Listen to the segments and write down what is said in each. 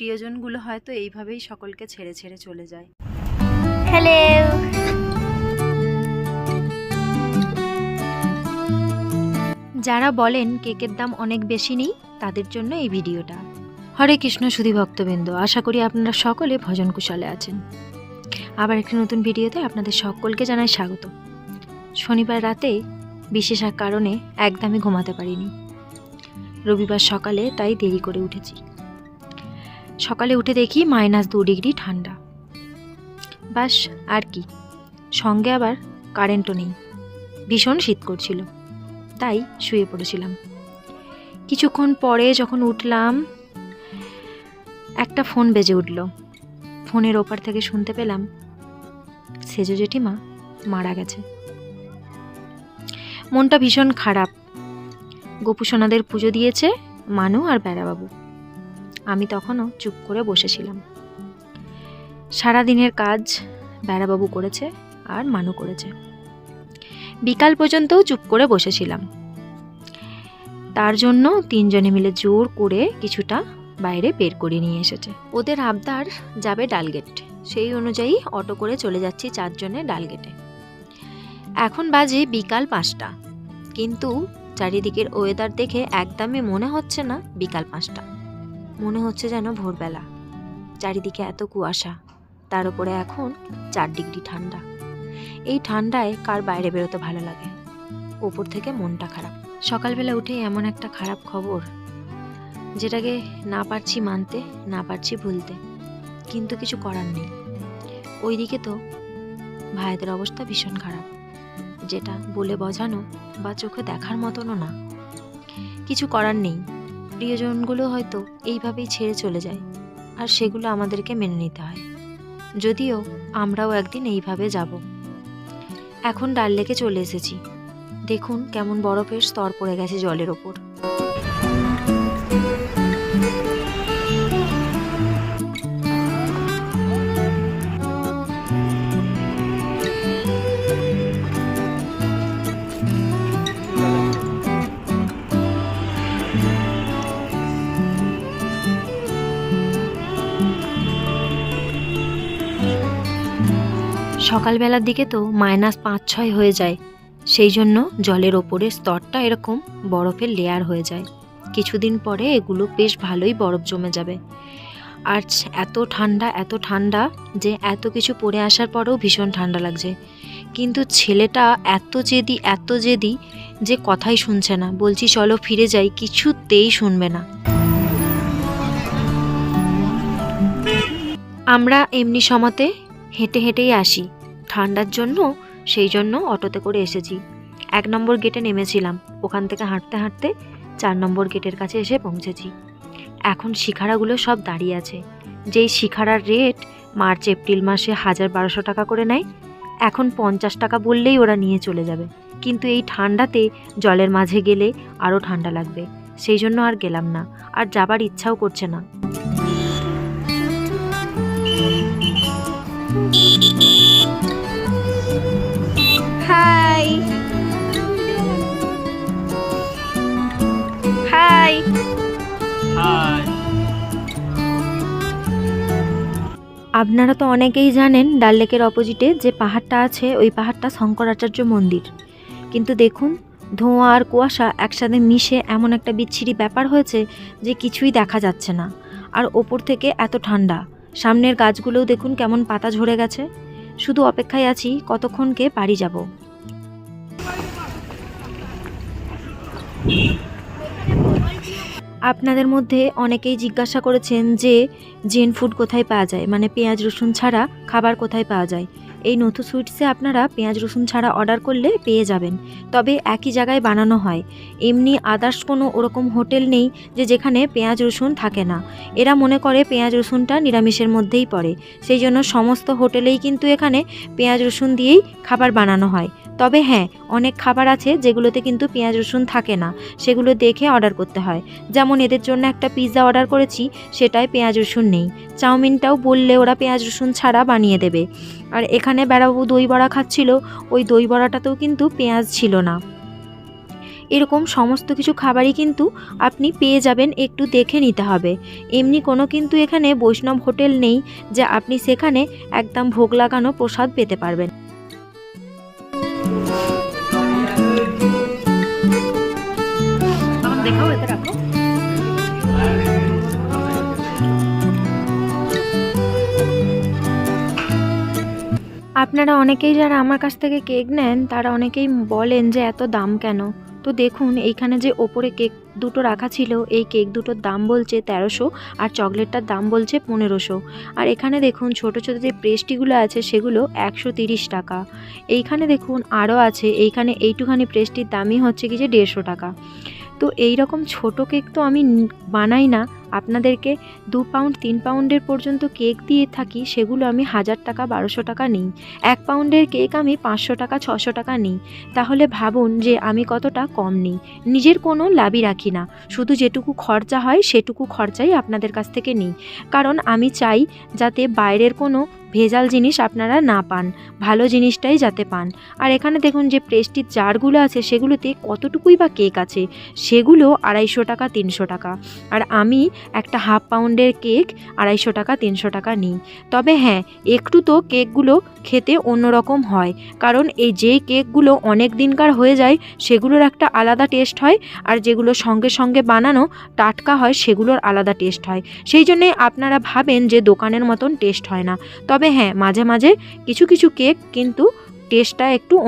প্রিয়জনগুলো হয়তো এইভাবেই সকলকে ছেড়ে ছেড়ে চলে যায়। হ্যালো। যারা বলেন কেকের দাম অনেক বেশি নেই তাদের জন্য এই ভিডিওটা। হরে কৃষ্ণ সুধী ভক্তবৃন্দ আশা করি আপনারা সকলে ভজন কুশলে আছেন। আবার একটি নতুন ভিডিওতে আপনাদের সকলকে জানাই স্বাগত। শনিবার রাতে বিশেষ এক কারণে একদমই ঘুমাতে পারিনি। রবিবার সকালে তাই দেরি করে উঠেছি। সকালে উঠে দেখি মাইনাস দু ডিগ্রি ঠান্ডা। বাস, আর কি। সঙ্গে আবার কারেন্টও নেই। ভীষণ শীত করছিল। তাই শুয়ে পড়েছিলাম। কিছুক্ষণ পরে যখন উঠলাম, একটা ফোন বেজে উঠল। ফোনের ওপার থেকে শুনতে পেলাম, সেজো জেঠিমা মারা গেছে। মনটা ভীষণ খারাপ। গোপুসোনাদের পুজো দিয়েছে মানু আর বেড়াবাবু। আমি তখনও চুপ করে বসেছিলাম। সারা দিনের কাজ বেড়াবাবু করেছে আর মানু করেছে। বিকাল পর্যন্তও চুপ করে বসেছিলাম। তার জন্য তিনজনে মিলে জোর করে কিছুটা বাইরে বের করে নিয়ে এসেছে। ওদের আবদার যাবে ডালগেট। সেই অনুযায়ী অটো করে চলে যাচ্ছি চারজনে ডালগেটে। এখন বাজে বিকাল পাঁচটা। কিন্তু চারিদিকের ওয়েদার দেখে একদমই মনে হচ্ছে না বিকাল পাঁচটা। মনে হচ্ছে যেন ভোরবেলা। চারিদিকে এত কুয়াশা, তার উপরে এখন চার ডিগ্রি ঠান্ডা। এই ঠান্ডায় কার বাইরে বেরোতে ভালো লাগে? ওপর থেকে মনটা খারাপ। সকালবেলা উঠে এমন একটা খারাপ খবর, যেটাকে না পারছি মানতে, না পারছি ভুলতে, কিন্তু কিছু করার নেই। ওইদিকে তো ভাইদের অবস্থা ভীষণ খারাপ, যেটা বলে বোঝানো বা চোখে দেখার মতনও না। কিছু করার নেই। প্রিয়জনগুলো হয়তো এইভাবেই ছেড়ে চলে যায়, আর সেগুলো আমাদেরকে মেনে নিতে হয়। যদিও আমরাও একদিন এইভাবে যাব। এখন ডাল লেকে চলে এসেছি। দেখুন কেমন বরফের স্তর পড়ে গেছে জলের ওপর। সকালবেলার দিকে তো মাইনাস পাঁচ ছয় হয়ে যায়। সেই জন্য জলের ওপরের স্তরটা এরকম বরফের লেয়ার হয়ে যায়। কিছুদিন পরে এগুলো বেশ ভালোই বরফ জমে যাবে। আর এত ঠান্ডা এত ঠান্ডা যে এত কিছু পরে আসার পরেও ভীষণ ঠান্ডা লাগছে। কিন্তু ছেলেটা এত জেদি এত জেদি যে কথাই শুনছে না। বলছি, চলো ফিরে যাই, কিছুতেই শুনবে না। আমরা এমনি সমাতে হেঁটে হেঁটেই আসি। ঠান্ডার জন্য, সেই জন্য অটোতে করে এসেছি। এক নম্বর গেটে নেমেছিলাম। ওখান থেকে হাঁটতে হাঁটতে চার নম্বর গেটের কাছে এসে পৌঁছেছি। এখন শিখারাগুলো সব দাঁড়িয়ে আছে। যেই শিখারার রেট মার্চ, এপ্রিল মাসে হাজার বারোশো টাকা করে নেয়, এখন পঞ্চাশ টাকা বললেই ওরা নিয়ে চলে যাবে। কিন্তু এই ঠান্ডাতে জলের মাঝে গেলে আরও ঠান্ডা লাগবে। সেই জন্য আর গেলাম না। আর যাবার ইচ্ছাও করছে না। আপনারা তো অনেকেই জানেন ডাল লেকের অপোজিটে যে পাহাড়টা আছে, ওই পাহাড়টা শঙ্করাচার্য মন্দির। কিন্তু দেখুন, ধোঁয়া আর কুয়াশা একসাথে মিশে এমন একটা বিচ্ছিরি ব্যাপার হয়েছে যে কিছুই দেখা যাচ্ছে না। আর ওপর থেকে এত ঠান্ডা। সামনের গাছগুলোও দেখুন কেমন পাতা ঝরে গেছে। শুধু অপেক্ষায় আছি কতক্ষণকে বাড়ি যাব। আপনাদের মধ্যে অনেকেই জিজ্ঞাসা করেছেন যে জেন ফুড কোথায় পাওয়া যায়? মানে পেঁয়াজ, রসুন ছাড়া খাবার কোথায় পাওয়া যায়? এই নথু সুইটসে আপনারা পেঁয়াজ, রসুন ছাড়া অর্ডার করলে পেয়ে যাবেন। তবে একই জায়গায় বানানো হয়। এমনি আদার্স কোনো ওরকম হোটেল নেই যে যেখানে পেঁয়াজ, রসুন থাকে না। এরা মনে করে পেঁয়াজ, রসুনটা নিরামিষের মধ্যেই পড়ে। সেই জন্য সমস্ত হোটেলেই কিন্তু এখানে পেঁয়াজ, রসুন দিয়েই খাবার বানানো হয়। তবে হ্যাঁ অনেক খাবার আছে যেগুলোতে কিন্তু পেঁয়াজ, রসুন থাকে না, সেগুলো দেখে অর্ডার করতে হয়। যেমন এদের জন্য একটা পিৎজা অর্ডার করেছি, সেটায় পেঁয়াজ, রসুন নেই। চাউমিনটাও বললে ওরা পেঁয়াজ, রসুন ছাড়া বানিয়ে দেবে। আর এখানে বেড়াবু দই বড়া খাচ্ছিল, ওই দই বড়াটাতেও কিন্তু পেঁয়াজ ছিল না। এরকম সমস্ত কিছু খাবারই কিন্তু আপনি পেয়ে যাবেন, একটু দেখে নিতে হবে। এমনি কোনো কিন্তু এখানে বৈষ্ণব হোটেল নেই যে আপনি সেখানে একদম ভোগ লাগানো প্রসাদ পেতে পারবেন। আপনারা অনেকেই যারা আমার কাছ থেকে কেক নেন, তারা অনেকেই বলেন যে এত দাম কেন? তো দেখুন, এইখানে যে ওপরে কেক দুটো রাখা ছিল, এই কেক দুটোর দাম বলছে তেরোশো আর চকলেটটার দাম বলছে পনেরোশো। আর এখানে দেখুন, ছোট ছোট যে প্রেস্টিগুলো আছে, সেগুলো একশো টাকা। এইখানে দেখুন আরও আছে, এইখানে এইটুখানি প্রেস্টির দামই হচ্ছে কি যে দেড়শো টাকা। তো এই রকম ছোট কেক তো আমি বানাই না। আপনাদেরকে দু পাউন্ড, তিন পাউন্ডের পর্যন্ত কেক দিয়ে থাকি, সেগুলো আমি হাজার টাকা, বারোশো টাকা নিই। এক পাউন্ডের কেক আমি পাঁচশো টাকা, ছশো টাকা নিই। তাহলে ভাবুন যে আমি কতটা কম নিই। নিজের কোনো লাভই রাখি না। শুধু যেটুকু খরচা হয়, সেটুকু খরচাই আপনাদের কাছ থেকে নিই। কারণ আমি চাই যাতে বাইরের কোনো ভেজাল জিনিস আপনারা না পান, ভালো জিনিসটাই যাতে পান। আর এখানে দেখুন যে প্রেস্টির জারগুলো আছে, সেগুলোতে কতটুকুই বা কেক আছে? সেগুলো আড়াইশো টাকা, তিনশো টাকা। আর আমি একটা হাফ পাউন্ডের কেক আড়াইশো টাকা, তিনশো টাকা নিই। তবে হ্যাঁ একটু তো কেকগুলো খেতে অন্যরকম হয়। কারণ এই যেই কেকগুলো অনেক দিনকার হয়ে যায়, সেগুলোর একটা আলাদা টেস্ট হয়। আর যেগুলো সঙ্গে সঙ্গে বানানো টাটকা হয়, সেগুলোর আলাদা টেস্ট হয়। সেই জন্যে আপনারা ভাবেন যে দোকানের মতন টেস্ট হয় না। তবে হ্যাঁ মাঝে মাঝে কিছু কিছু কেক কিন্তু টেস্টটা একটু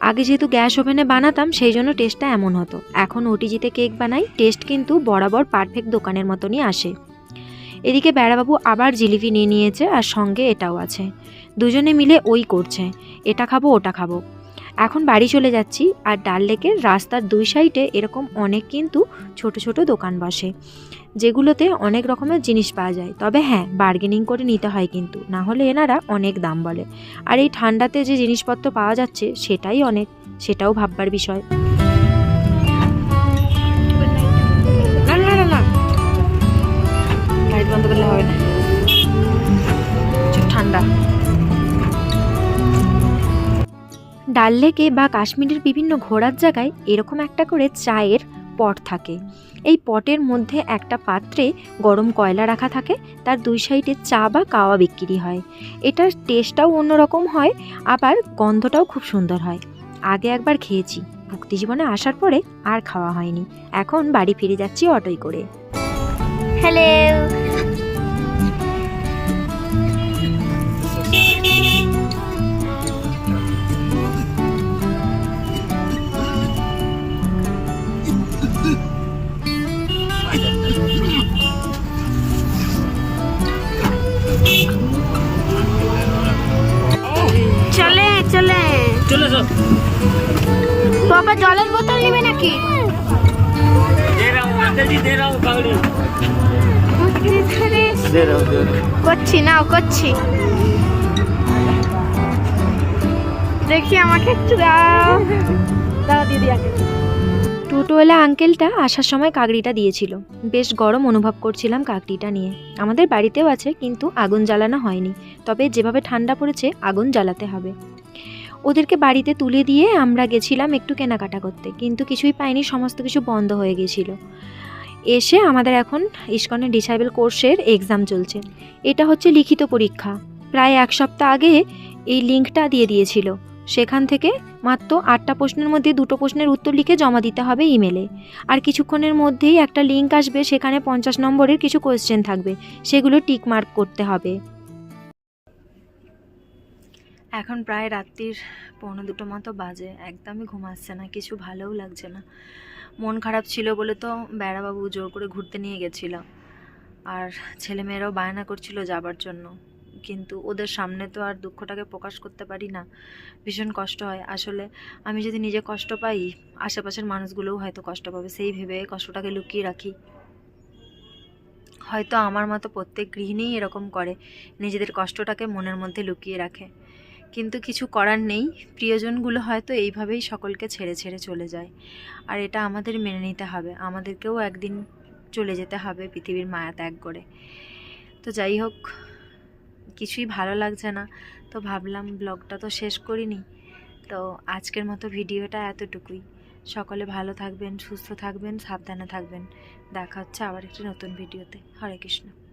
আগে যেহেতু গ্যাস ওভেনে বানাতাম, সেই জন্য টেস্টটা এমন হতো। এখন ওটিজিতে কেক বানাই টেস্ট কিন্তু বরাবর পারফেক্ট দোকানের মতনই আসে। এদিকে বেড়াবাবু আবার জিলিপি নিয়ে নিয়েছে আর সঙ্গে এটাও আছে। দুজনে মিলে ওই করছে। এটা খাব, ওটা খাব। এখন বাড়ি চলে যাচ্ছি আর ডাল লেকের রাস্তার দুই সাইডে এরকম অনেক কিন্তু ছোট ছোট দোকান বসে, যেগুলোতে অনেক রকমের জিনিস পাওয়া যায়। তবে হ্যাঁ বার্গেনিং করে নিতে হয় কিন্তু, না হলে এনারা অনেক দাম বলে। আর এই ঠান্ডাতে যে জিনিসপত্র পাওয়া যাচ্ছে, সেটাই অনেক, সেটাও ভাববার বিষয়। ডাল লেকে বা কাশ্মীরের বিভিন্ন ঘোরার জায়গায় এরকম একটা করে চায়ের পট থাকে। এই পটের মধ্যে একটা পাত্রে গরম কয়লা রাখা থাকে, তার দুই সাইডে চা বা কাওয়া বিক্রি হয়। এটার টেস্টটাও অন্যরকম হয়, আবার গন্ধটাও খুব সুন্দর হয়। আগে একবার খেয়েছি ভক্তি জীবনে আসার পরে আর খাওয়া হয়নি। এখন বাড়ি ফিরে যাচ্ছি অটোয় করে। হ্যালো বাবা জলের বোতল নাকি? করছি নাও করছি। দেখি আমাকে একটু দাও। দাও আঙ্কেলটা আসার সময় কাকড়িটা দিয়েছিল। বেশ গরম অনুভব করছিলাম কাকড়িটা নিয়ে। আমাদের বাড়িতেও আছে কিন্তু আগুন জ্বালানো হয়নি। তবে যেভাবে ঠান্ডা পড়েছে আগুন জ্বালাতে হবে। ওদেরকে বাড়িতে তুলে দিয়ে আমরা গেছিলাম একটু কেনাকাটা করতে। কিন্তু কিছুই পাইনি, সমস্ত কিছু বন্ধ হয়ে গেছিল। এসে আমাদের এখন ইস্কনের ডিসাইবল কোর্সের এক্সাম চলছে। এটা হচ্ছে লিখিত পরীক্ষা। প্রায় এক সপ্তাহ আগে এই লিঙ্কটা দিয়ে দিয়েছিল। সেখান থেকে মাত্র আটটা প্রশ্নের মধ্যে দুটো প্রশ্নের উত্তর লিখে জমা দিতে হবে ইমেলে। আর কিছুক্ষণের মধ্যেই একটা লিঙ্ক আসবে, সেখানে পঞ্চাশ নম্বরের কিছু কোয়েশ্চেন থাকবে। সেগুলো টিক মার্ক করতে হবে। এখন প্রায় রাত্রির পৌনে দুটো মতো বাজে, একদমই ঘুম আসছে না, কিছু ভালোও লাগছে না। মন খারাপ ছিল বলে তো বেড়াবাবু জোর করে ঘুরতে নিয়ে গেছিল আর ছেলেমেয়েরাও বায়না করছিল যাবার জন্য। কিন্তু ওদের সামনে তো আর দুঃখটাকে প্রকাশ করতে পারি না। ভীষণ কষ্ট হয়। আসলে আমি যদি নিজে কষ্ট পাই, আশেপাশের মানুষগুলোও হয়তো কষ্ট পাবে। সেই ভেবে কষ্টটাকে লুকিয়ে রাখি। হয়তো আমার মতো প্রত্যেক গৃহিণীই এরকম করে। নিজেদের কষ্টটাকে মনের মধ্যে লুকিয়ে রাখে। কিন্তু কিছু করার নেই। প্রিয়জনগুলো হয়তো এইভাবেই সকলকে ছেড়ে ছেড়ে চলে যায়। আর এটা আমাদের মেনে নিতে হবে। আমাদেরকেও একদিন চলে যেতে হবে পৃথিবীর মায়া ত্যাগ করে। তো যাই হোক, কিছুই ভালো লাগছে না। তো ভাবলাম ব্লগটা তো শেষ করিনি। তো আজকের মতো ভিডিওটা এতটুকুই। সকলে ভালো থাকবেন, সুস্থ থাকবেন, সাবধানে থাকবেন। দেখা হচ্ছে আবার একটি নতুন ভিডিওতে। হরে কৃষ্ণ।